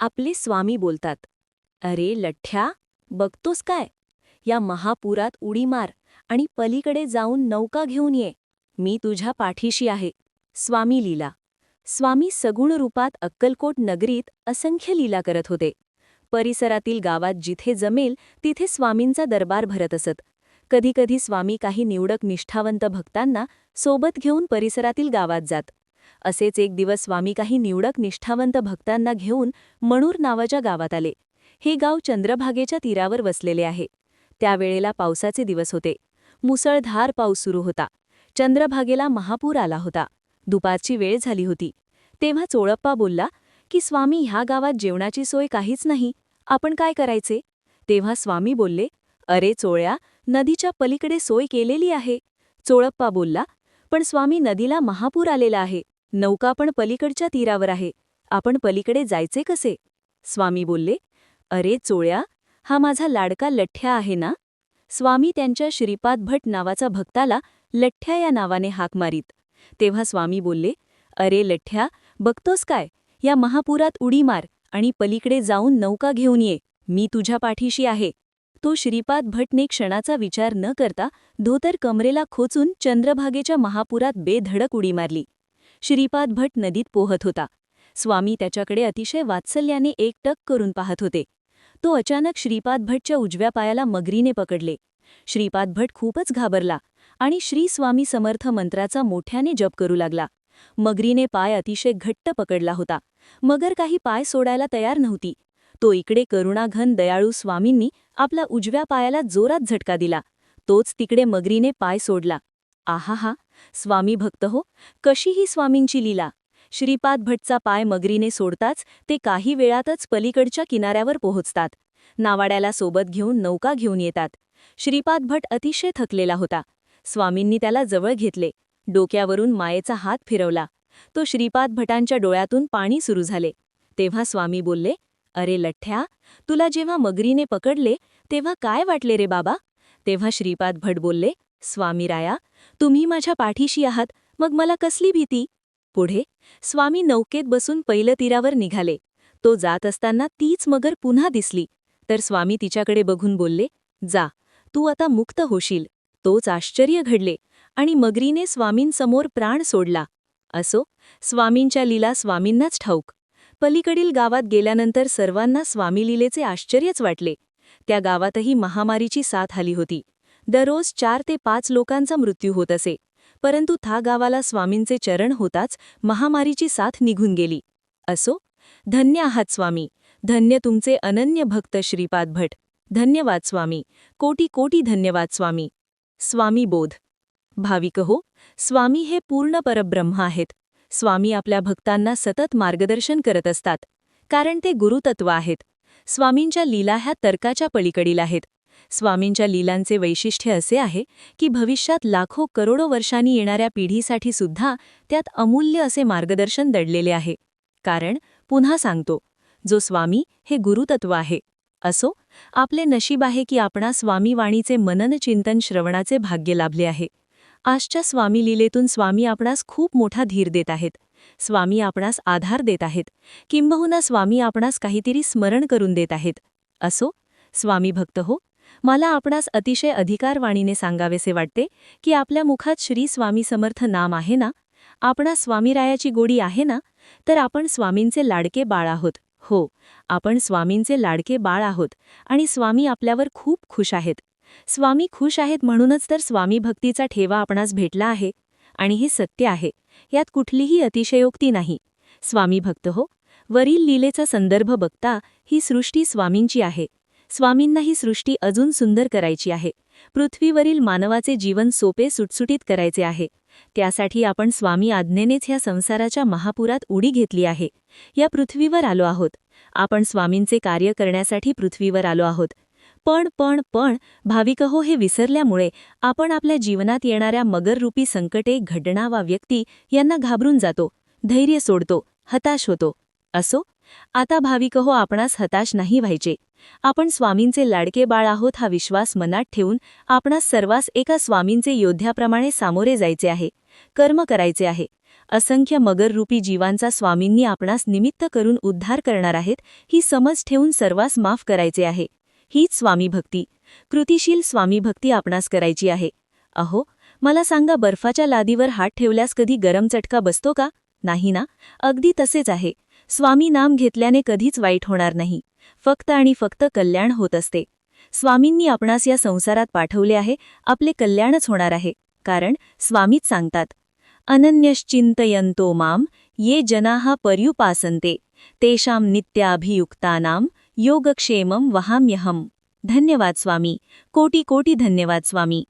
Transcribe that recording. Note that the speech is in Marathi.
आपले स्वामी बोलतात अरे लठ्ठ्या बघतोस काय? या महापुरात उडी मार आणि पलीकडे जाऊन नौका घेऊन ये. मी तुझ्या पाठीशी आहे. स्वामी लीला. स्वामी सगुण रूपात अक्कलकोट नगरीत असंख्य लीला करत होते. परिसरातील गावात जिथे जमेल तिथे स्वामींचा दरबार भरत असत. कधीकधी स्वामी काही निवडक निष्ठावंत भक्तांना सोबत घेऊन परिसरातील गावात जात. असेच एक दिवस स्वामी काही निवडक निष्ठावंत भक्तांना घेऊन मणूर नावाच्या गावात आले. हे गाव चंद्रभागेच्या तीरावर वसलेले आहे. त्यावेळेला पावसाचे दिवस होते. मुसळधार पाऊस सुरू होता. चंद्रभागेला महापूर आला होता. दुपारची वेळ झाली होती. तेव्हा चोळप्पा बोलला की स्वामी ह्या गावात जेवणाची सोय काहीच नाही. आपण काय करायचे? तेव्हा स्वामी बोलले अरे चोळ्या नदीच्या पलीकडे सोय केलेली आहे. चोळप्पा बोलला पण स्वामी नदीला महापूर आलेला आहे. नौका पण पलीकडच्या तीरावर आहे. आपण पलीकडे जायचे कसे? स्वामी बोलले अरे चोळ्या हा माझा लाडका लठ्ठ्या आहे ना? स्वामी त्यांच्या श्रीपाद भट नावाचा भक्ताला लठ्ठ्या या नावाने हाक मारीत. तेव्हा स्वामी बोलले अरे लठ्ठ्या बघतोस काय? या महापुरात उडी मार आणि पलीकडे जाऊन नौका घेऊन ये. मी तुझ्या पाठीशी आहे. तो श्रीपाद भटने क्षणाचा विचार न करता धोतर कमरेला खोचून चंद्रभागेच्या महापुरात बेधडक उडी मारली. श्रीपाद भट नदीत पोहत होता. स्वामी त्याच्याकडे अतिशय वात्सल्याने एकटक करून पाहत होते. तो अचानक श्रीपाद भटच्या उजव्या पायाला मगरीने पकडले. श्रीपाद भट खूपच घाबरला आणि श्री स्वामी समर्थ मंत्राचा मोठ्याने जप करू लागला. मगरीने पाय अतिशय घट्ट पकडला होता. मगर काही पाय सोडायला तयार नव्हती. तो इकडे करुणाघन दयाळू स्वामींनी आपला उजव्या पायाला जोरात झटका दिला. तोच तिकडे मगरीने पाय सोडला. आहाहा! स्वामी भक्त हो कशी ही स्वामींची लीला श्रीपाद भटचा पाय मगरीने सोडताच ते काही वेळातच पलीकडच्या किनाऱ्यावर पोहोचतात. नावाड्याला सोबत घेऊन नौका घेऊन येतात. श्रीपाद भट अतिशय थकलेला होता. स्वामींनी त्याला जवळ घेतले. डोक्यावरून मायेचा हात फिरवला. तो श्रीपाद भटांच्या डोळ्यातून पाणी सुरू झाले. तेव्हा स्वामी बोलले अरे लठ्ठ्या तुला जेव्हा मगरीने पकडले तेव्हा काय वाटले रे बाबा? तेव्हा श्रीपाद भट बोलले स्वामीराया तुम्ही माझ्या पाठीशी आहात मग मला कसली भीती? पुढे स्वामी नौकेत बसून पहिलं तीरावर निघाले. तो जात असताना तीच मगर पुन्हा दिसली. तर स्वामी तिच्याकडे बघून बोलले जा तू आता मुक्त होशील. तोच आश्चर्य घडले आणि मगरीने स्वामींसमोर प्राण सोडला. असो स्वामींच्या लीला स्वामींनाच ठाऊक. पलीकडील गावात गेल्यानंतर सर्वांना स्वामी लीलेचे आश्चर्यच वाटले. त्या गावातही महामारीची साथ आली होती. दररोज चार ते पाच लोकांचा मृत्यू होत असे. परंतु था गावाला स्वामींचे चरण होताच महामारीची साथ निघून गेली. असो धन्य आहात स्वामी. धन्य तुमचे अनन्य भक्त श्रीपाद भट. धन्यवाद स्वामी. कोटी कोटी धन्यवाद स्वामी. स्वामी बोध. भाविक हो स्वामी हे पूर्ण परब्रह्म आहेत. स्वामी आपल्या भक्तांना सतत मार्गदर्शन करत असतात. कारण ते गुरुतत्व आहेत. स्वामींच्या लीला ह्या तर्काच्या पलीकडील आहेत. स्वामींच्या लीलांचे वैशिष्ट्य असे आहे की भविष्यात लाखो करोडो वर्षांनी येणाऱ्या पिढीसाठी सुद्धा त्यात अमूल्य असे मार्गदर्शन दडलेले आहे. कारण पुन्हा सांगतो जो स्वामी हे गुरुतत्व आहे. असो आपले नशीब आहे की आपणा स्वामी वाणीचे मननचिंतन श्रवणाचे भाग्य लाभले आहे. आजच्या स्वामी लीलेतून स्वामी आपणास खूप मोठा धीर देत आहेत. स्वामी आपणास आधार देत आहेत. किंबहुना स्वामी आपणास काहीतरी स्मरण करून देत आहेत. असो स्वामी भक्त हो मला आपणास अतिशय अधिकारवाणीने सांगावेसे वाटते की आपल्या मुखात श्री स्वामी समर्थ नाम आहे ना? आपणास स्वामीरायाची गोडी आहे ना? तर आपण स्वामींचे लाडके बाळ आहोत. हो आपण स्वामींचे लाडके बाळ आहोत आणि स्वामी आपल्यावर खूप खुश आहेत. स्वामी खुश आहेत म्हणूनच तर स्वामी भक्तीचा ठेवा आपणास भेटला आहे. आणि हे सत्य आहे. यात कुठलीही अतिशयोक्ती नाही. स्वामी भक्त हो वरील लीलेचा संदर्भ बघता ही सृष्टी स्वामींची आहे. स्वामींना ही सृष्टी अजून सुंदर करायची आहे. पृथ्वीवरील मानवाचे जीवन सोपे सुटसुटीत करायचे आहे. त्यासाठी आपण स्वामी आज्ञेनेच ह्या संसाराच्या महापुरात उडी घेतली आहे. या पृथ्वीवर आलो आहोत. आपण स्वामींचे कार्य करण्यासाठी पृथ्वीवर आलो आहोत. पण पण पण भाविकहो हे विसरल्यामुळे आपण आपल्या जीवनात येणाऱ्या मगररूपी संकटे घटना वा व्यक्ती यांना घाबरून जातो धैर्य सोडतो हताश होतो. असो? आता भाविकहो आपणास हताश नाही व्हायचे. आपण स्वामींचे लाडके बाळ आहोत हा विश्वास मनात ठेवून आपणास सर्वांस एका स्वामींचे योद्ध्याप्रमाणे सामोरे जायचे आहे कर्म करायचे आहे. असंख्य मगररूपी जीवांचा स्वामींनी आपणास निमित्त करून उद्धार करणार आहेत ही समज ठेवून सर्वांस माफ करायचे आहे. हीच स्वामीभक्ती कृतिशील स्वामीभक्ती आपणास करायची आहे. अहो मला सांगा बर्फाच्या लादीवर हात ठेवल्यास कधी गरम चटका बसतो का? नाही ना? अगदी तसेच आहे. स्वामी नाम घेतल्याने कधीच वाईट होणार नाही. फक्त आणि फक्त कल्याण होत असते. स्वामींनी आपणास या संसारात पाठवले आहे आपले कल्याणच होणार आहे. कारण स्वामीच सांगतात अनन्यश्चिंतयन्तो माम ये जनाः पर्युपासन्ते तेषां नित्याभियुक्तानाम योगक्षेमं वहाम्यहम. धन्यवाद स्वामी. कोटी कोटी धन्यवाद स्वामी.